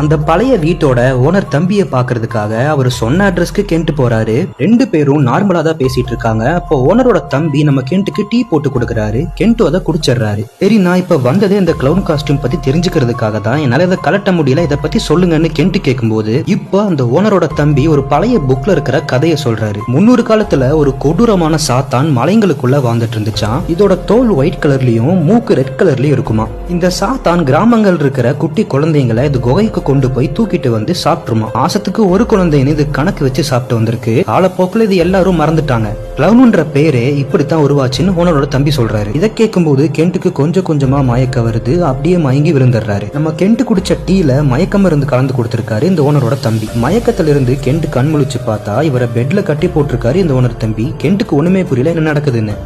அந்த பழைய வீட்டோட ஓனர் தம்பியை பாக்குறதுக்காக அவர் சொன்ன அட்ரஸ்க்கு கெண்ட் போறாரு. ரெண்டு பேரும் நார்மலா தான் பேசிட்டு இருக்காங்க. அப்போ ஓனரோட தம்பி நம்ம கெண்ட்டுக்கு டீ போட்டு கொடுக்கறாரு. கெண்ட்டு அதை குடிச்சிடுறாரு. சரி நான் இப்ப வந்ததே இந்த கிளவுன் காஸ்டியூம் பத்தி தெரிஞ்சுக்கிறதுக்காக தான். என்னால இதை கலட்ட முடியல. இதை பத்தி சொல்லுங்கன்னு கெண்ட் கேட்கும்போது இப்போ அந்த ஓனரோட தம்பி ஒரு பழைய புக்ல இருக்கிற கதையை சொல்றாரு. முன்னூறு காலத்துல ஒரு கொடூரமான சாத்தான் மலைங்களுக்குள்ள வாழ்ந்துட்டு இருந்துச்சான் இதோட தோல் ஒயிட் கலர்லயும் மூக்கு ரெட் கலர்லயும் இருக்குமா இந்த சாத்தான் கிராமங்கள் இருக்கிற குட்டி குழந்தைங்களை இது குகைக்கு கொண்டு போய் தூக்கிட்டு வந்து சாப்பிட்டுருமா? மாசத்துக்கு ஒரு குழந்தைன்னு இது கணக்கு வச்சு சாப்பிட்டு வந்திருக்கு. காலப்போக்கில் இது எல்லாரும் மறந்துட்டாங்க. லவ்னுன்ற பேரே இப்படித்தான் உருவாச்சுன்னு ஓனரோட தம்பி சொல்றாரு. இதை கேட்கும்போது கெண்ட்டுக்கு கொஞ்சம் கொஞ்சமா மயக்க வருது. அப்படியே மயங்கி விழுந்துடுறாரு. நம்ம கெண்ட் குடிச்ச டீல மயக்க மருந்து கலந்து கொடுத்திருக்காரு இந்த ஓனரோட தம்பி. மயக்கத்துல இருந்து கென்ட் கண் முழிச்சு பார்த்தா இவரை பெட்ல கட்டி போட்டிருக்காரு இந்த ஓனர் தம்பி. கெண்ட்டுக்கு ஒண்ணுமே புரியல என்ன நடக்குதுன்னு.